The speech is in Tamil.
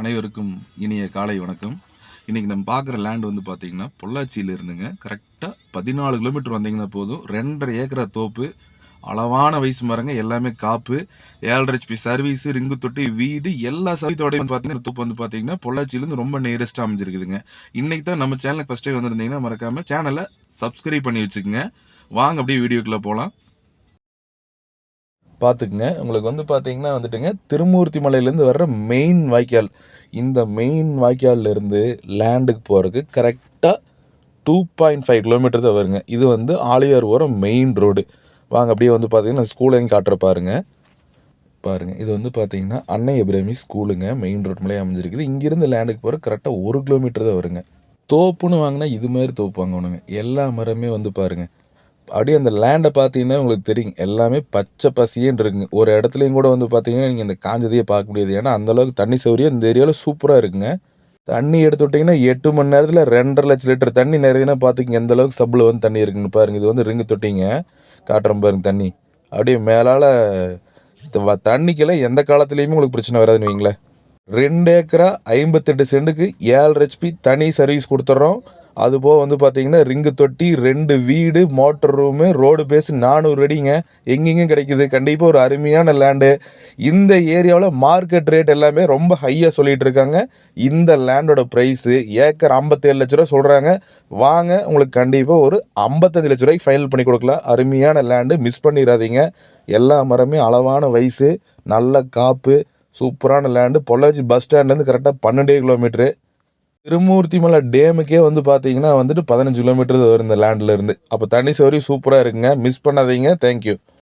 அனைவருக்கும் இனிய காலை வணக்கம். இன்றைக்கி நம்ம பார்க்குற லேண்ட் வந்து பார்த்தீங்கன்னா பொள்ளாச்சியில் இருந்துங்க. கரெக்டாக பதினாலு கிலோமீட்டர் வந்தீங்கன்னா போதும். ரெண்டரை ஏக்கரை தோப்பு அளவான வயசு மரங்க எல்லாமே காப்பு ஏழரை ஹெச்பி சர்வீஸ் ரிங்கு தொட்டி வீடு எல்லா சர்வீஸோடையும் வந்து பார்த்தீங்கன்னா தோப்பு வந்து பார்த்தீங்கன்னா பொள்ளாச்சியிலேருந்து ரொம்ப நியரஸ்ட்டாக அமைஞ்சிருக்குதுங்க. இன்றைக்கி தான் நம்ம சேனலுக்கு ஃபஸ்ட்டே வந்திருந்தீங்கன்னா மறக்காமல் சேனலை சப்ஸ்கிரைப் பண்ணி வச்சுக்கோங்க. வாங்க அப்படியே வீடியோக்குள்ளே போகலாம் பார்த்துக்குங்க. உங்களுக்கு வந்து பார்த்தீங்கன்னா வந்துட்டுங்க திருமூர்த்தி மலையிலேருந்து வர்ற மெயின் வாய்க்கால். இந்த மெயின் வாய்க்கால்லேருந்து லேண்டுக்கு போகிறதுக்கு கரெக்டாக டூ பாயிண்ட் ஃபைவ் கிலோமீட்டர் தான் வருங்க. இது வந்து ஆலியார் ஓரம் மெயின் ரோடு வாங்க அப்படியே வந்து பார்த்தீங்கன்னா ஸ்கூலையும் காட்டுற பாருங்க. பாருங்க இது வந்து பார்த்தீங்கன்னா அன்னை அபிராமி ஸ்கூலுங்க மெயின் ரோட் மேலே அமைஞ்சிருக்குது. இங்கேருந்து லேண்டுக்கு போகிற கரெக்டாக ஒரு கிலோமீட்டர் தான் வருங்க. தோப்புன்னு வாங்கினா இது மாதிரி தோப்பு வாங்கணுங்க எல்லா மரமே வந்து பாருங்கள் அப்படியே அந்த லேண்டை பார்த்தீங்கன்னா உங்களுக்கு தெரியும். எல்லாமே பச்சை பசியேன்னு இருக்குங்க. ஒரு இடத்துலையும் கூட வந்து பார்த்தீங்கன்னா நீங்கள் இந்த காஞ்சதையே பார்க்க முடியாது. ஏன்னா அந்தளவுக்கு தண்ணி சௌரியம் இந்த ஏரியாவில் சூப்பராக இருக்குங்க. தண்ணி எடுத்து விட்டிங்கன்னா எட்டு மணி நேரத்தில் ரெண்டரை லட்சம் லிட்டர் தண்ணி நிறையனா பார்த்துக்கிங்க. எந்த அளவுக்கு சப்பில் வந்து தண்ணி இருக்குன்னு பாருங்க. இது வந்து ரிங்கு தொட்டிங்க. காட்டுறோம் பாருங்க தண்ணி. அப்படியே மேலால் தண்ணிக்கெல்லாம் எந்த காலத்துலேயுமே உங்களுக்கு பிரச்சனை வராதுன்னு வைங்களேன். ரெண்டு ஏக்கரா ஐம்பத்தெட்டு சென்ட்டுக்கு ஏழு ஹெச்பி தனி சர்வீஸ் கொடுத்துட்றோம் அதுபோக வந்து பார்த்தீங்கன்னா ரிங்கு தொட்டி ரெண்டு வீடு மோட்டர் ரூமு ரோடு பேஸ் நானூறு அடிங்க. எங்கெங்கும் கிடைக்குது. கண்டிப்பாக ஒரு அருமையான லேண்டு இந்த ஏரியாவில் மார்க்கெட் ரேட் எல்லாமே ரொம்ப ஹையாக சொல்லிட்டு இருக்காங்க. இந்த லேண்டோட ப்ரைஸு ஏக்கர் ஐம்பத்தேழு லட்ச ரூபா சொல்கிறாங்க வாங்க உங்களுக்கு கண்டிப்பாக ஒரு ஐம்பத்தஞ்சு லட்ச ரூபாய்க்கு ஃபைனல் பண்ணி கொடுக்கலாம். அருமையான லேண்டு மிஸ் பண்ணிடாதீங்க. எல்லா மரமே அளவான வயசு நல்ல காப்பு சூப்பரான லேண்டு பொள்ளாச்சி பஸ் ஸ்டாண்ட்லேருந்து கரெக்டாக பன்னெண்டே கிலோமீட்ரு திருமூர்த்திமலை டேமுக்கே வந்து பார்த்தீங்கன்னா வந்துட்டு பதினஞ்சு கிலோமீட்டர் வரும் இந்த லேண்டில் இருந்து. அப்போ தண்ணி சௌகரியம் சூப்பராக இருக்குங்க. மிஸ் பண்ணாதீங்க. தேங்க்யூ